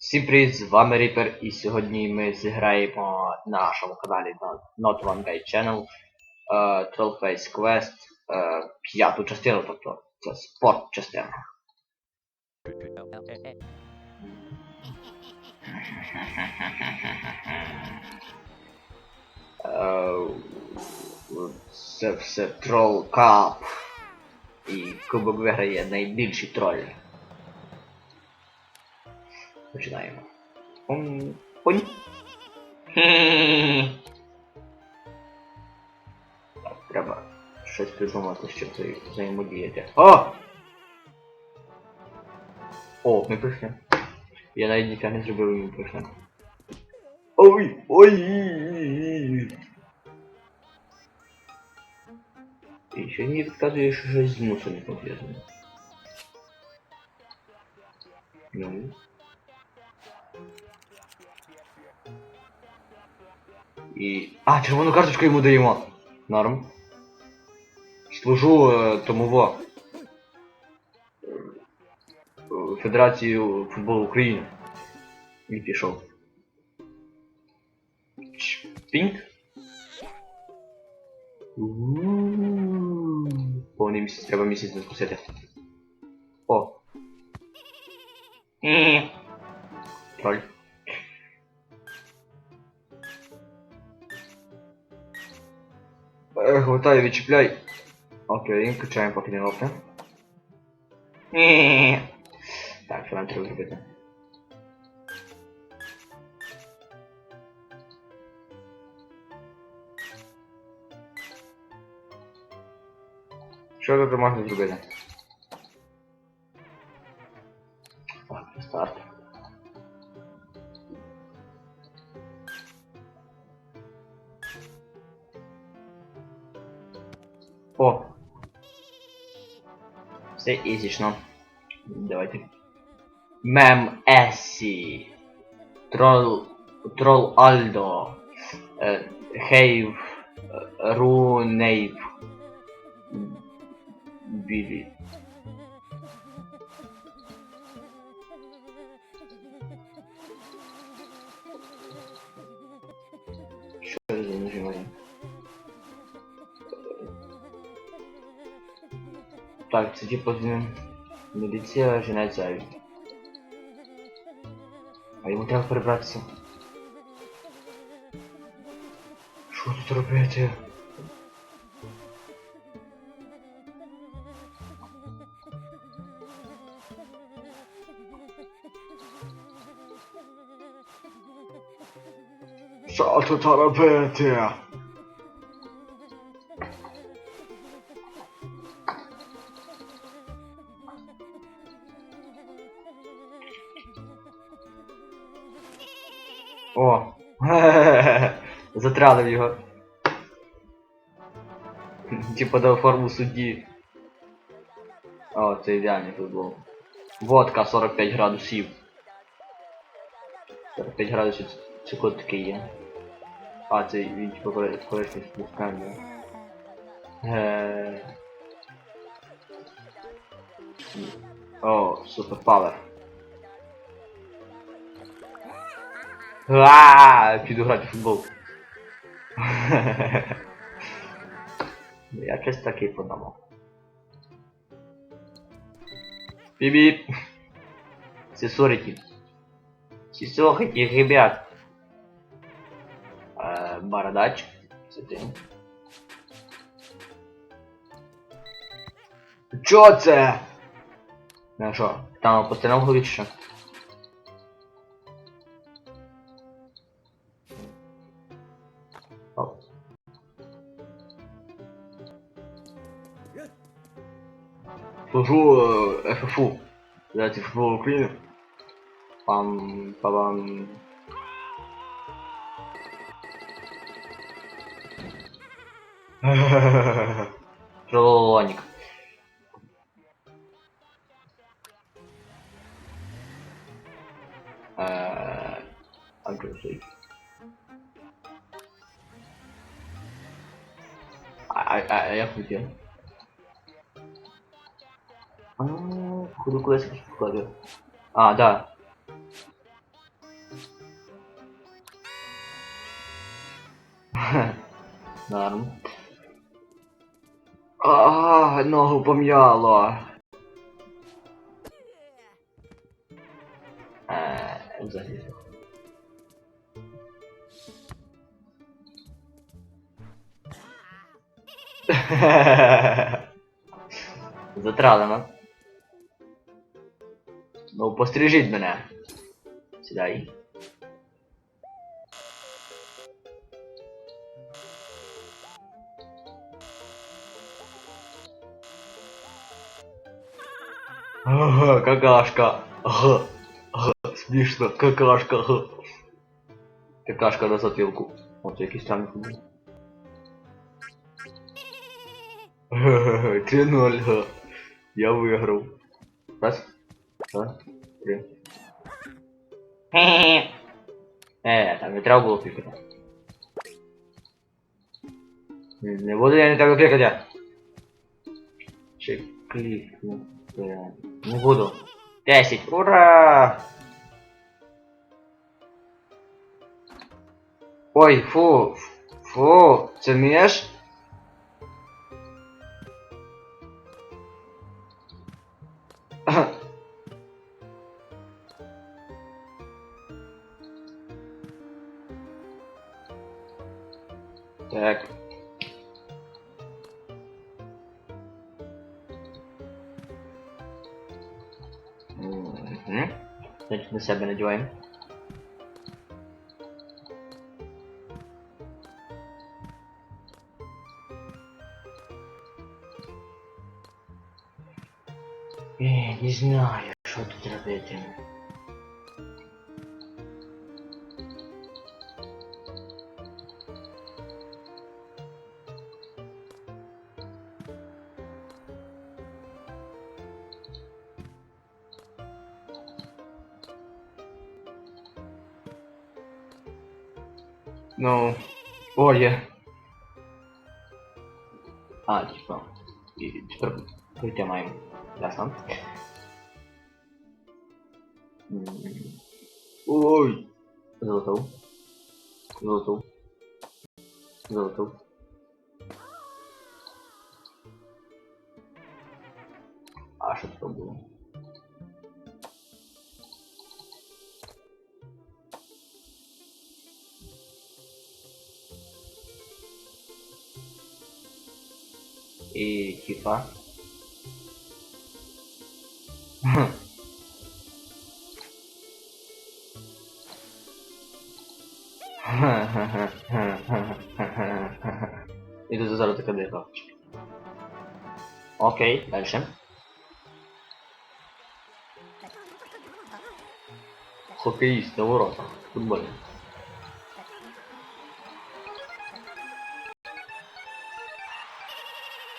Всім привіт, з вами Ріпер, і сьогодні ми зіграємо на нашому каналі на Not One Guy Channel е, Trollface Quest п'яту частину, тобто це спорт частина. Е, Це все Troll Cup. І кубок виграє найбільший троль. Починаємо. Пум, пунь. Так, треба щось придумати, щоб вза- взаємодіяти. О! О, ми прийшли. Я навіть ніфіга не зробив, і ми прийшли. Ой! Ой! І ще мені підказує, що щось з мусом не пов'язано. Ну. І... А, червону карточку йому даємо. Норм. Служу е, тому во. Федерацію футболу України. І пішов. Чпінг. У-у-у. Повний місяць, треба місяць не спустити. Е, Хватай, відчіпляй. Окей, качаємо поки не лопне. Так, що нам треба зробити? Що тут можна зробити? О! Все ізічно. Давайте. Мем Ессі. Трол. Трол Альдо. Е, Хейв. е, Рунейв. Білі. Так, це типу з міліція жене зайві. А йому треба перебратися. Що тут робити? Що Затравив його. Типа дав форму судді. О, це ідеальний футбол. Водка 45 градусів. 45 градусів це код такий є. А, це він типа корисний спускання. Е. О, супер павер. Ааа, піду грати в футбол. Я щось такий подумав. Бібіп. Сісорики. Сісохаті, ребят. Е, бородач. Це ти. Чо це? Ну що, там постанов голові чи що? Служу е, ФФУ. Федерації футболу України. Пам пам. Тролоник. Эээ... Агрессив. А, а, а як Буду квестки. А, да. Норм. А, ногу пом'яло. Е, взагалі. Затралено. Ну, пострижіть мене. Сідай. Ага, какашка. Ага, ага, смішно, какашка. Ага. Какашка на затилку. От якийсь там. Ага, 3-0, га. Я виграв. Раз, два, три. Хе-хе. Е, там не треба було кликати. Не не буду я не так кликати. Чи кликну. Е, Не буду. 10. Ура! Ой, фу. Фу, це між? Угу. Значить, на себе надіваємо. Е, не знаю, що тут робити. Ну, о, є. А, типа. І тепер прийти маємо. Ясно. М, Ой. Золотов. Золотов. Золотов. А що це було? И типа. І тут зараз така дика. Окей, дальше. Хоккеїст на воротах. Футбольний.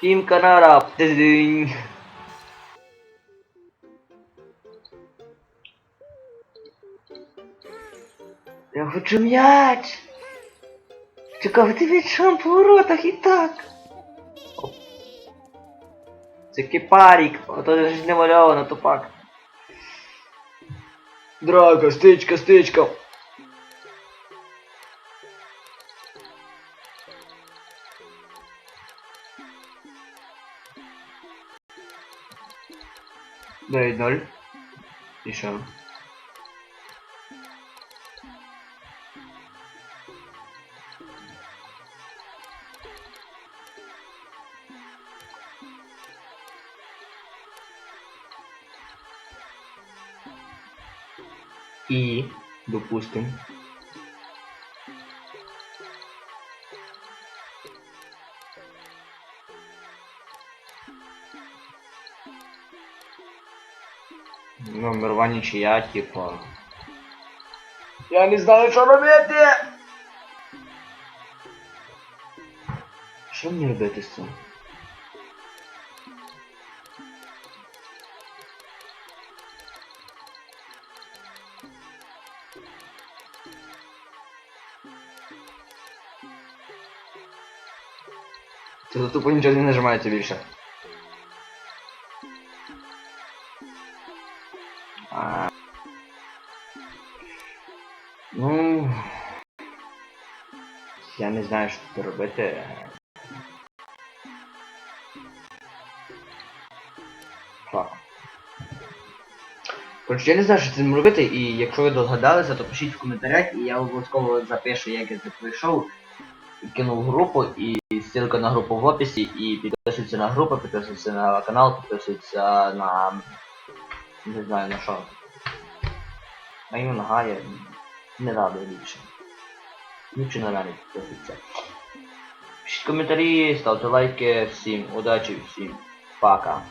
Тім Канара. Тидинь. Я хочу м'яч. Чекав від по воротах і так. Це кипарік, а то ж не мальовано, тупак. Драка, стичка, стичка. Дев'ять ноль. І що? І, допустим. Номер два нічия, типа. Я не знаю, що робити! Що мені робити з цим? Це тупо нічого не нажимається більше. Ну... Я не знаю, що тут робити. Коротше, я не знаю, що цим робити, і якщо ви догадалися, то пишіть в коментарях, і я обов'язково запишу, як я це пройшов. Кинув групу, і ссылка на групу в описі, і підписуйтесь на групу, підписуйтесь на канал, підписуйтесь на... не знаю на що. На ім'я нога я не радий більше. Нічого не радить, це. Пишіть коментарі, ставте лайки, всім удачі, всім пока.